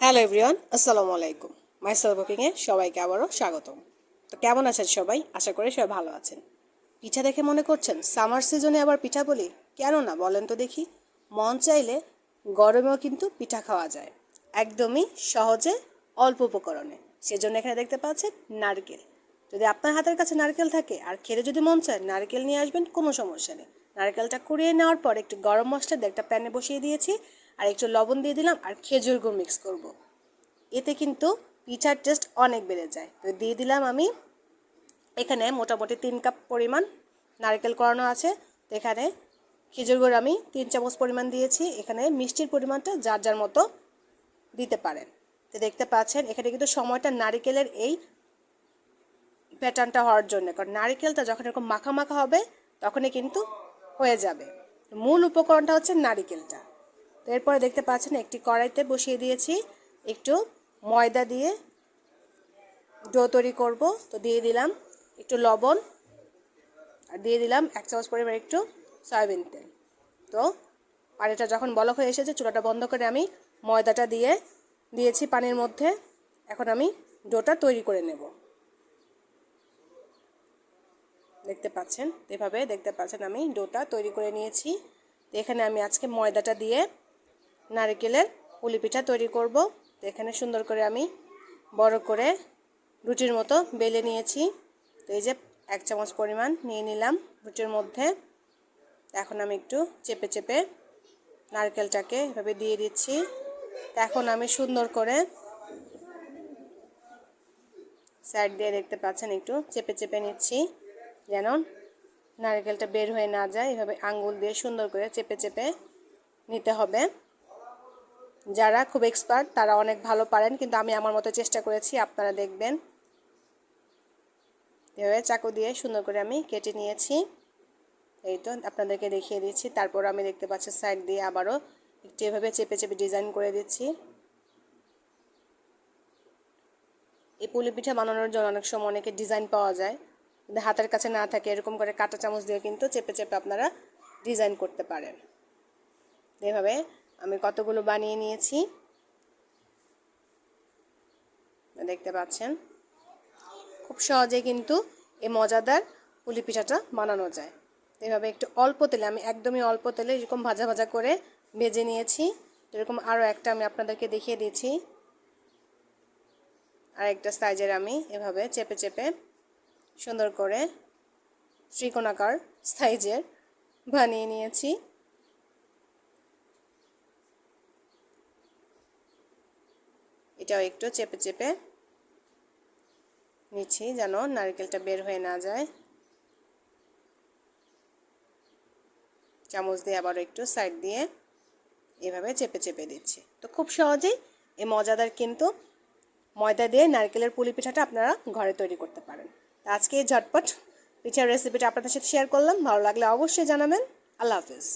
Hello everyone আসসালামু আলাইকুম micellar বুকিংয়ে সবাইকে আবারও স্বাগতম। তো কেমন আছেন সবাই? আশা করি সবাই ভালো আছেন। পিঠা দেখে মনে করছেন সামার সিজনে আবার পিঠা বলি? কেন না, বলেন তো দেখি। মন চাইলে গরমেও কিন্তু পিঠা খাওয়া যায়। একদমই সহজে, অল্প উপকরণে। সেজন্য এখানে দেখতে পাচ্ছেন নারকেল। যদি আপনার হাতের কাছে নারকেল থাকে, আর খেতে যদি মন চায়, নারকেল নিয়ে আসবেন, কোনো সমস্যা নেই। নারকেলটা কুড়িয়ে নেওয়ার পর একটু গরম মশলা দিয়ে একটা প্যানে বসিয়ে দিয়েছি। আর একটু লবণ দিয়ে দিলাম আর খেজুর গুড় মিক্স করব। এতে কিন্তু পিঠার টেস্ট অনেক বেড়ে যায়। তো দিয়ে দিলাম আমি এখানে মোটামুটি তিন কাপ পরিমাণ নারকেল করানো আছে। তো এখানে খেজুর গুড় আমি তিন চামচ পরিমাণ দিয়েছি। এখানে মিষ্টির পরিমাণটা যার যার মতো দিতে পারেন। তো দেখতে পাচ্ছেন, এখানে কিন্তু সময়টা নারিকেলের এই প্যাটার্নটা হওয়ার জন্য। কারণ নারিকেলটা যখন এরকম মাখা মাখা হবে, তখনই কিন্তু হয়ে যাবে। মূল উপকরণটা হচ্ছে নারিকেলটা। তো এরপরে দেখতে পাচ্ছেন একটি কড়াইতে বসিয়ে দিয়েছি। একটু ময়দা দিয়ে ডো তৈরি করব। তো দিয়ে দিলাম একটু লবণ আর দিয়ে দিলাম এক চামচ পরিমাণ একটু সয়াবিন তেল। তো পানিটা যখন বলক হয়ে এসেছে, চুলাটা বন্ধ করে আমি ময়দাটা দিয়ে দিয়েছি পানির মধ্যে। এখন আমি ডোটা তৈরি করে নেব। দেখতে পাচ্ছেন? এভাবে দেখতে পাচ্ছেন আমি ডোটা তৈরি করে নিয়েছি। এখানে আমি আজকে ময়দাটা দিয়ে নারকেলের পুলি পিঠা তৈরি করব। তো এখানে সুন্দর করে আমি বড় করে রুটির মতো বেলে নিয়েছি। তো এই যে এক চামচ পরিমাণ নিয়ে নিলাম রুটির মধ্যে। এখন আমি একটু চেপে চেপে নারকেলটাকে এভাবে দিয়ে দিচ্ছি। এখন আমি সুন্দর করে সাইড দিয়ে দেখতে পাচ্ছেন একটু চেপে চেপে নিচ্ছি যেন নারকেলটা বের হয়ে না যায়। এভাবে আঙ্গুল দিয়ে সুন্দর করে চেপে চেপে নিতে হবে। যারা খুব এক্সপার্ট তারা অনেক ভালো পারেন, কিন্তু আমি আমার মতো চেষ্টা করেছি, আপনারা দেখবেন। এভাবে চাকু দিয়ে সুন্দর করে আমি কেটে নিয়েছি। এই তো আপনাদেরকে দেখিয়ে দিচ্ছি, তারপর আমি দেখতে পাচ্ছি সাইড দিয়ে আবারও একটু এভাবে চেপে চেপে ডিজাইন করে দিচ্ছি। এই পুলি পিঠা বানানোর জন্য অনেক সময় অনেকে ডিজাইন পাওয়া যায়, কিন্তু হাতের কাছে না থাকে, এরকম করে কাঁটা চামচ দিয়ে কিন্তু চেপে চেপে আপনারা ডিজাইন করতে পারেন। এভাবে আমি কতগুলো বানিয়ে নিয়েছি? দেখতে পাচ্ছেন? খুব সহজে কিন্তু এই মজাদার পুলি পিঠাটা বানানো যায়। এভাবে একটু অল্প তেলে, আমি একদমই অল্প তেলে এরকম ভাজা ভাজা করে ভেজে নিয়েছি। এরকম আরও একটা আমি আপনাদেরকে দেখিয়ে দিয়েছি আর একটা সাইজের আমি এভাবে চেপে চেপে সুন্দর করে ত্রিকোণাকার সাইজের বানিয়ে নিয়েছি। এটাও একটু চেপে চেপে নিচ্ছি যেন নারকেলটা বের হয়ে না যায়। চামচ দিয়ে আবার একটু সাইড দিয়ে এভাবে চেপে চেপে দিচ্ছি। তো খুব সহজেই এই মজাদার কিন্তু ময়দা দিয়ে নারকেলের পুলি পিঠাটা আপনারা ঘরে তৈরি করতে পারেন। আজকে এই ঝটপট পিঠার রেসিপিটা আপনাদের সাথে শেয়ার করলাম। ভালো লাগলে অবশ্যই জানাবেন। আল্লাহ হাফিজ।